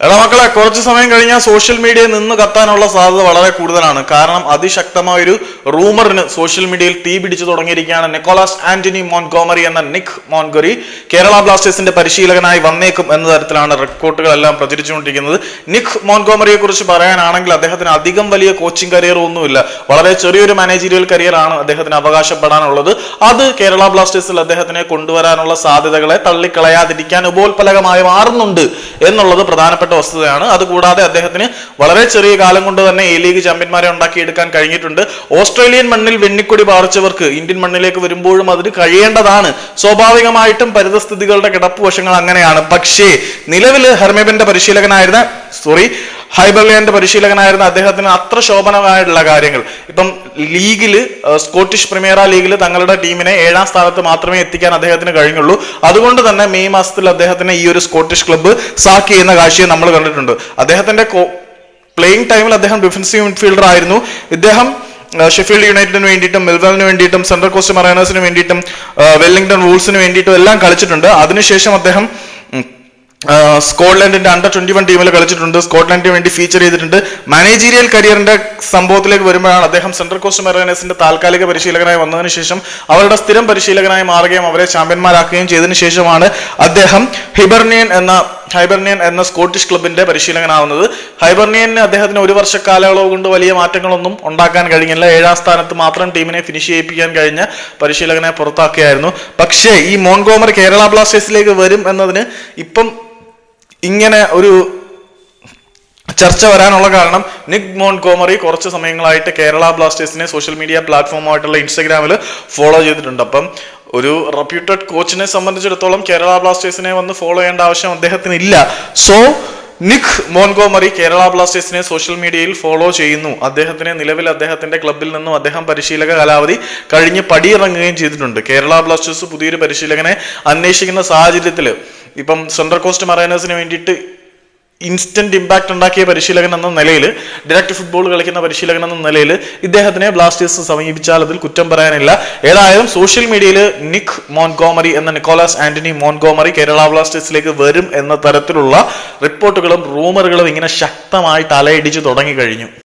എടാ മക്കളെ കുറച്ച് സമയം കഴിഞ്ഞാൽ സോഷ്യൽ മീഡിയയിൽ നിന്ന് കത്താനുള്ള സാധ്യത വളരെ കൂടുതലാണ്. കാരണം അതിശക്തമായ ഒരു റൂമറിന് സോഷ്യൽ മീഡിയയിൽ തീ പിടിച്ചു തുടങ്ങിയിരിക്കുകയാണ് നിക്കോളാസ് ആന്റണി മോൺഗോമറി എന്ന നിക് മോൺഗറി. കേരള ബ്ലാസ്റ്റേഴ്സിന്റെ പരിശീലകനായി വന്നേക്കും എന്ന തരത്തിലാണ് റിപ്പോർട്ടുകളെല്ലാം പ്രചരിച്ചുകൊണ്ടിരിക്കുന്നത്. നിക് മോൺഗോമറിയെ കുറിച്ച് പറയാനാണെങ്കിൽ അദ്ദേഹത്തിന് അധികം വലിയ കോച്ചിങ് കരിയർ ഒന്നുമില്ല. വളരെ ചെറിയൊരു മാനേജീരിയൽ കരിയറാണ് അദ്ദേഹത്തിന് അവകാശപ്പെടാനുള്ളത്. അത് കേരള ബ്ലാസ്റ്റേഴ്സിൽ അദ്ദേഹത്തിനെ കൊണ്ടുവരാനുള്ള സാധ്യതകളെ തള്ളിക്കളയാതിരിക്കാൻ ഉപോത്പലകമായി മാറുന്നുണ്ട് എന്നുള്ളത് പ്രധാനപ്പെട്ട വസ്തുതയാണ്. അതുകൂടാതെ അദ്ദേഹത്തിന് വളരെ ചെറിയ കാലം കൊണ്ട് തന്നെ എ ലീഗ് ചാമ്പ്യന്മാരെ ഉണ്ടാക്കിയെടുക്കാൻ കഴിഞ്ഞിട്ടുണ്ട്. ഓസ്ട്രേലിയൻ മണ്ണിൽ വെണ്ണിക്കൊടി പാറിച്ചവർക്ക് ഇന്ത്യൻ മണ്ണിലേക്ക് വരുമ്പോഴും അതിന് കഴിയേണ്ടതാണ്. സ്വാഭാവികമായിട്ടും പരിതസ്ഥിതികളുടെ കിടപ്പ് വശങ്ങൾ അങ്ങനെയാണ്. പക്ഷേ നിലവിൽ ഹെർമേബന്റെ പരിശീലകനായിരുന്ന സോറി ഹൈബർലിയന്റെ പരിശീലകനായിരുന്ന അദ്ദേഹത്തിന് അത്ര ശോഭനമായിട്ടുള്ള കാര്യങ്ങൾ. ഇപ്പം ലീഗിൽ സ്കോട്ടിഷ് പ്രീമിയർ ലീഗിൽ തങ്ങളുടെ ടീമിനെ ഏഴാം സ്ഥാനത്ത് മാത്രമേ എത്തിക്കാൻ അദ്ദേഹത്തിന് കഴിഞ്ഞുള്ളൂ. അതുകൊണ്ട് തന്നെ മെയ് മാസത്തിൽ അദ്ദേഹത്തിന് ഈ ഒരു സ്കോട്ടിഷ് ക്ലബ്ബ് സാക്ക് ചെയ്യുന്ന കാഴ്ചയെ നമ്മൾ കണ്ടിട്ടുണ്ട്. അദ്ദേഹത്തിന്റെ പ്ലേയിങ് ടൈമിൽ അദ്ദേഹം ഡിഫൻസീവ് മിഡ്ഫീൽഡർ ആയിരുന്നു. ഇദ്ദേഹം ഷെഫീൽഡ് യുണൈറ്റഡിന് വേണ്ടിയിട്ടും മിൽവലിന് വേണ്ടിയിട്ടും സെൻട്രൽ കോസ്റ്റ് മറൈനേഴ്സിന് വേണ്ടിയിട്ടും വെല്ലിംഗ്ടൺ വൂൾസിന് വേണ്ടിയിട്ടും എല്ലാം കളിച്ചിട്ടുണ്ട്. അതിനുശേഷം അദ്ദേഹം സ്കോട്ട്ലൻഡിന്റെ അണ്ടർ ട്വന്റി വൺ ടീമിൽ കളിച്ചിട്ടുണ്ട്. സ്കോട്ട്ലൻഡിന് വേണ്ടി ഫീച്ചർ ചെയ്തിട്ടുണ്ട്. മാനേജീരിയൽ കരിയറിന്റെ സംഭവത്തിലേക്ക് വരുമ്പോഴാണ് അദ്ദേഹം സെൻട്രൽ കോസ്റ്റ് മെറൈനേഴ്സിന്റെ താൽക്കാലിക പരിശീലകനായി വന്നതിന് ശേഷം അവരുടെ സ്ഥിരം പരിശീലകനായി മാറുകയും അവരെ ചാമ്പ്യന്മാരാക്കുകയും ചെയ്തതിനു ശേഷമാണ് അദ്ദേഹം ഹിബർണിയൻ എന്ന ഹൈബർണിയൻ എന്ന സ്കോട്ടിഷ് ക്ലബിന്റെ പരിശീലകനാവുന്നത്. ഹൈബർണിയന് അദ്ദേഹത്തിന് ഒരു വർഷ കാലയളവ് കൊണ്ട് വലിയ മാറ്റങ്ങളൊന്നും ഉണ്ടാക്കാൻ കഴിഞ്ഞില്ല. ഏഴാം സ്ഥാനത്ത് മാത്രം ടീമിനെ ഫിനിഷ് ചെയ്യിപ്പിക്കാൻ കഴിഞ്ഞ പരിശീലകനെ പുറത്താക്കുകയായിരുന്നു പക്ഷേ ഈ മോൺഗോമർ കേരള ബ്ലാസ്റ്റേഴ്സിലേക്ക് വരും എന്നതിന് ഇപ്പം ഇങ്ങനെ ഒരു ചർച്ച വരാനുള്ള കാരണം നിക് മോൺ കോമറി കുറച്ച് സമയങ്ങളായിട്ട് കേരള ബ്ലാസ്റ്റേഴ്സിനെ സോഷ്യൽ മീഡിയ പ്ലാറ്റ്ഫോമായിട്ടുള്ള ഇൻസ്റ്റഗ്രാമിൽ ഫോളോ ചെയ്തിട്ടുണ്ട്. അപ്പം ഒരു റെപ്യൂട്ടഡ് കോച്ചിനെ സംബന്ധിച്ചിടത്തോളം കേരള ബ്ലാസ്റ്റേഴ്സിനെ വന്ന് ഫോളോ ചെയ്യേണ്ട ആവശ്യം അദ്ദേഹത്തിന് ഇല്ല സോ നിക് മോൺഗോമറി കേരള ബ്ലാസ്റ്റേഴ്സിനെ സോഷ്യൽ മീഡിയയിൽ ഫോളോ ചെയ്യുന്നു. അദ്ദേഹത്തിന് നിലവിൽ അദ്ദേഹത്തിന്റെ ക്ലബിൽ നിന്നും അദ്ദേഹം പരിശീലക കാലാവധി കഴിഞ്ഞ് പടിയിറങ്ങുകയും ചെയ്തിട്ടുണ്ട്. കേരള ബ്ലാസ്റ്റേഴ്സ് പുതിയൊരു പരിശീലകനെ അന്വേഷിക്കുന്ന സാഹചര്യത്തിൽ ഇപ്പം സെൻട്രൽ കോസ്റ്റ് മറൈനേഴ്സിന് വേണ്ടിയിട്ട് ഇൻസ്റ്റന്റ് ഇമ്പാക്ട് ഉണ്ടാക്കിയ പരിശീലകൻ എന്ന നിലയിൽ ഡയറക്റ്റ് ഫുട്ബോൾ കളിക്കുന്ന പരിശീലകൻ എന്ന നിലയിൽ ഇദ്ദേഹത്തിനെ ബ്ലാസ്റ്റേഴ്സ് സമീപിച്ചാൽ അതിൽ കുറ്റം പറയാനില്ല. ഏതായാലും സോഷ്യൽ മീഡിയയിൽ നിക് മോൺഗോമറി എന്ന നിക്കോളാസ് ആന്റണി മോൺഗോമറി കേരള ബ്ലാസ്റ്റേഴ്സിലേക്ക് വരും എന്ന തരത്തിലുള്ള റിപ്പോർട്ടുകളും റൂമറുകളും ഇങ്ങനെ ശക്തമായി തലയിടിച്ചു തുടങ്ങി കഴിഞ്ഞു.